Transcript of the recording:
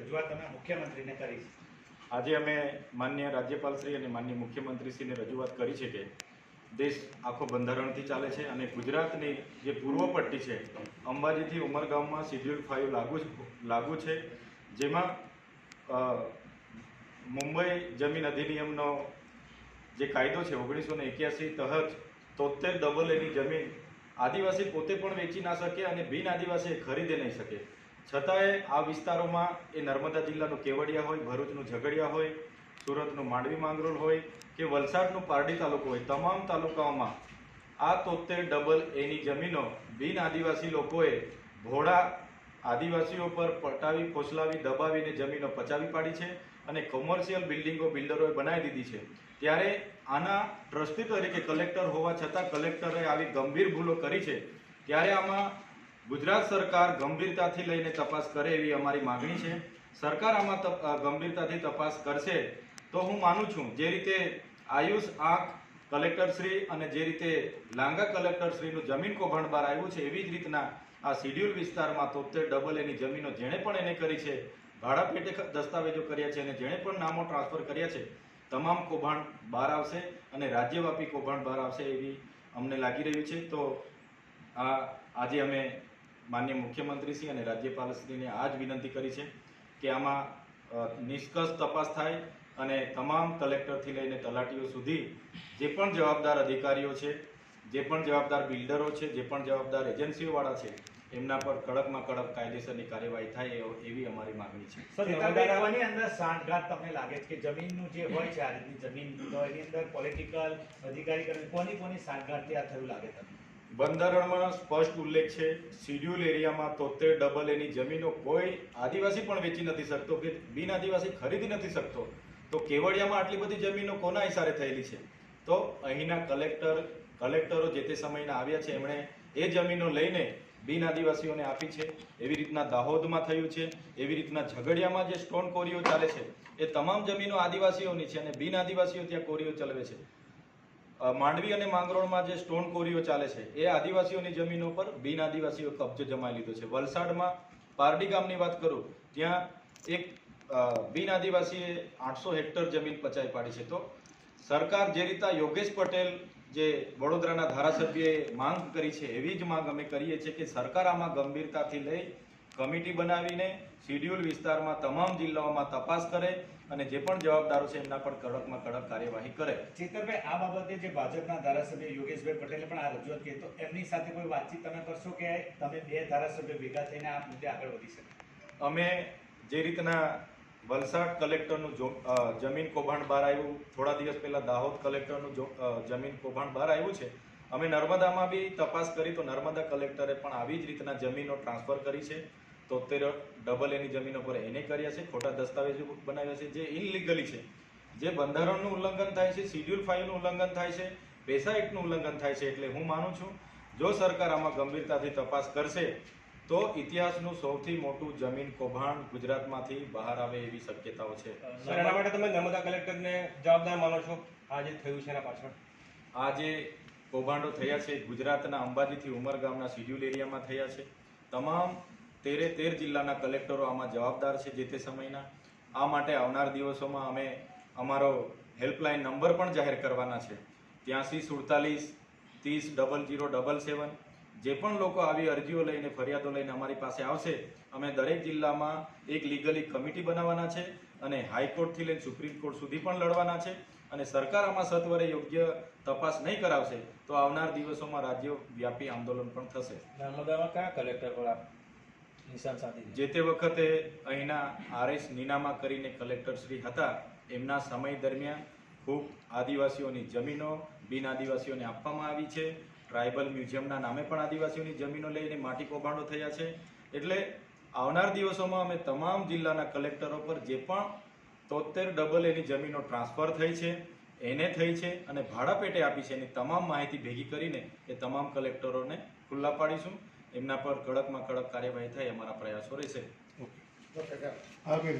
રજૂઆત અમે મુખ્યમંત્રીને કરી આજે અમે માન્ય રાજ્યપાલશ્રી અને માન્ય મુખ્યમંત્રીશ્રીને રજૂઆત કરી છે કે દેશ આખો બંધારણથી ચાલે છે અને ગુજરાતની જે પૂર્વ પટ્ટી છે, અંબાજીથી ઉમરગામમાં શિડ્યુલ ફાઇવ લાગુ લાગુ છે, જેમાં મુંબઈ જમીન અધિનિયમનો જે કાયદો છે ઓગણીસો ને એક્યાસી તહત તોતેર ડબલ એની જમીન આદિવાસી પોતે પણ વેચી ના શકે અને બિન આદિવાસી ખરીદે નહીં શકે. છતાંય આ વિસ્તારોમાં એ નર્મદા જિલ્લાનું કેવડિયા હોય, ભરૂચનું ઝઘડિયા હોય, સુરતનું માંડવી માંગરોળ હોય કે વલસાડનું પારડી તાલુકો હોય, તમામ તાલુકાઓમાં આ તોતેર ડબલ એની જમીનો બિન આદિવાસી લોકોએ ભોળા આદિવાસીઓ પર પટાવી, ફોસલાવી, દબાવીને જમીનો પચાવી પાડી છે અને કોમર્શિયલ બિલ્ડિંગો બિલ્ડરોએ બનાવી દીધી છે. ત્યારે આના ટ્રસ્ટી તરીકે કલેક્ટર હોવા છતાં કલેક્ટરે આવી ગંભીર ભૂલો કરી છે. ત્યારે આમાં ગુજરાત સરકાર ગંભીરતાથી લઈને તપાસ કરે એવી અમારી માગણી છે. સરકાર આમાં ગંભીરતાથી તપાસ કરશે તો હું માનું છું જે રીતે આયુષ આંખ કલેક્ટરશ્રી અને જે રીતે લાંગા કલેક્ટરશ્રીનું જમીન કૌભાંડ બહાર આવ્યું છે એવી જ રીતના આ શિડ્યુલ વિસ્તારમાં તોતેર ડબલ એની જમીનો જેણે પણ એને કરી છે, ભાડા પેટે દસ્તાવેજો કર્યા છે અને જેણે પણ નામો ટ્રાન્સફર કર્યા છે, તમામ કૌભાંડ બહાર આવશે અને રાજ્યવ્યાપી કૌભાંડ બહાર આવશે એવી અમને લાગી રહ્યું છે. તો આ, આજે અમે માન્ય મુખ્યમંત્રીશ્રી અને રાજ્યપાલશ્રીને આ જ વિનંતી કરી છે કે આમાં નિષ્કર્ષ તપાસ થાય અને તમામ કલેક્ટરથી લઈને તલાટીઓ સુધી જે પણ જવાબદાર અધિકારીઓ છે જે પણ જવાબદાર બિલ્ડરો છે જે પણ જવાબદાર એજન્સીઓવાળા છે એમના પર કડકમાં કડક કાયદેસરની કાર્યવાહી થાય એવો- એવી અમારી માગણી છે. સર અંદર સાંઠગાંઠ તમને લાગે છે કે જમીનનું જે હોય છે આ રીતની જમીન તો એની અંદર પોલિટિકલ અધિકારી કોની કોની સાંઠગાંઠથી આ થયું લાગે તમને? બંધારણમાં સ્પષ્ટ ઉલ્લેખ છે, શિડ્યુલ એરિયામાં તોતેર ડબલ એની જમીનો કોઈ આદિવાસી પણ વેચી નથી શકતો કે બિન આદિવાસી ખરીદી નથી શકતો. તો કેવડિયામાં આટલી બધી જમીનો કોના ઇશારે થયેલી છે? તો અહીંના કલેક્ટર, કલેક્ટરો જે તે સમયના આવ્યા છે, એમણે એ જમીનો લઈને બિન આદિવાસીઓને આપી છે. એવી રીતના દાહોદમાં થયું છે, એવી રીતના ઝઘડિયામાં જે સ્ટોન કોરીઓ ચાલે છે, એ તમામ જમીનો આદિવાસીઓની છે અને બિન આદિવાસીઓ ત્યાં કોરીઓ ચલાવે છે. માંડવી અને માંગરોળમાં જે સ્ટોન કોરીઓ ચાલે છે, એ આદિવાસીઓની જમીનો પર, બિન આદિવાસીઓ કબજો જમાવી લીધો છે. વલસાડમાં પારડી ગામની વાત કરું, ત્યાં એક બિન આદિવાસીએ આઠસો હેક્ટર જમીન પચાવી પાડી છે. તો સરકાર જે રીતના યોગેશ પટેલ જે વડોદરાના ધારાસભ્યએ માંગ કરી છે, એવી જ માંગ અમે કરીએ છીએ કે સરકાર આમાં ગંભીરતાથી લઈ કમિટી બનાવીને શિડ્યુલ વિસ્તારમાં તમામ જિલ્લાઓમાં તપાસ કરે અને જે પણ જવાબદારો છે એમના પર કડકમાં કડક કાર્યવાહી કરે. ચેતરભાઈ આ બાબતે જે ભાજપના ધારાસભ્ય યોગેશભાઈ પટેલે પણ આ રજૂઆત કરી તો એમની સાથે કોઈ વાતચીત તમે કરશો કે તમે બે ધારાસભ્ય ભેગા થઈને આ મુદ્દે આગળ વધી શકે? અમે જે રીતના વલસાડ કલેક્ટરનું જમીન કૌભાંડ બહાર આવ્યું થોડા દિવસ પહેલા દાહોદ કલેક્ટરનું જમીન કૌભાંડ બહાર આવ્યું છે અમે નર્મદામાં બી તપાસ કરી તો નર્મદા કલેક્ટરે પણ આવી જ રીતના જમીનો ટ્રાન્સફર કરી છે. તોતેર ડબલ એની જમીનો પર એને કર્યા છે ખોટા દસ્તાવેજો બનાવ્યા છે જે ઇનલીગલી છે. જે બંધારણનું ઉલ્લંઘન થાય છે શિડ્યુલ ફાઇવનું ઉલ્લંઘન થાય છે પેસા એક્ટનું ઉલ્લંઘન થાય છે એટલે હું માનું છું જો સરકાર આમાં ગંભીરતાથી તપાસ કરશે તો ઇતિહાસનું સૌથી મોટું જમીન કૌભાંડ ગુજરાતમાંથી બહાર આવે એવી શક્યતાઓ છે. એના માટે તમે નર્મદા કલેક્ટરને જવાબદાર માનો છો. આ જે થયું છે એના પાછળ. આ જે કૌભાંડો થયા છે, ગુજરાતના અંબાજીથી ઉમરગામના શિડ્યુલ એરિયામાં થયા છે. તમામ તેરે તેર જિલ્લાના કલેક્ટરો આમાં જવાબદાર છે જે તે સમયના. આ માટે આવનાર દિવસોમાં અમે અમારો હેલ્પલાઇન નંબર પણ જાહેર કરવાના છે. ત્યાંસી સુડતાલીસ ત્રીસ ડબલ જીરો ડબલ સેવન. જે પણ લોકો આવી અરજીઓ લઈને ફરિયાદો લઈને અમારી પાસે આવશે, અમે દરેક જિલ્લામાં એક લીગલી કમિટી બનાવવાના છે. અને હાઈકોર્ટથી લઈને સુપ્રીમ કોર્ટ સુધી પણ લડવાના છે અને સરકાર આમાં સત્વરે યોગ્ય તપાસ નહીં કરાવશે તો આવનાર દિવસોમાં રાજ્ય વ્યાપી આંદોલન પણ થશે. નર્મદામાં કયા કલેક્ટર પર નિશાન સાધી જે તે વખતે અહીંના આરએસ નીનામા કરીને કલેક્ટર શ્રી હતા એમના સમય દરમિયાન ખૂબ આદિવાસીઓની જમીનો બિન આદિવાસીઓને આપવામાં આવી છે. ટ્રાઇબલ મ્યુઝિયમના નામે પણ આદિવાસીઓની જમીનો લઈને માટી કૌભાંડો થયા છે. એટલે આવનાર દિવસોમાં અમે તમામ જિલ્લાના કલેક્ટરો પર જે પણ તોતેર ડબલ એની જમીનો ટ્રાન્સફર થઈ છે એને થઈ છે અને ભાડા પેટે આપી છે એની તમામ માહિતી ભેગી કરીને એ તમામ કલેક્ટરોને ખુલ્લા પાડીશું. એમના પર કડકમાં કડક કાર્યવાહી થાય અમારા પ્રયાસો રહેશે. આગળ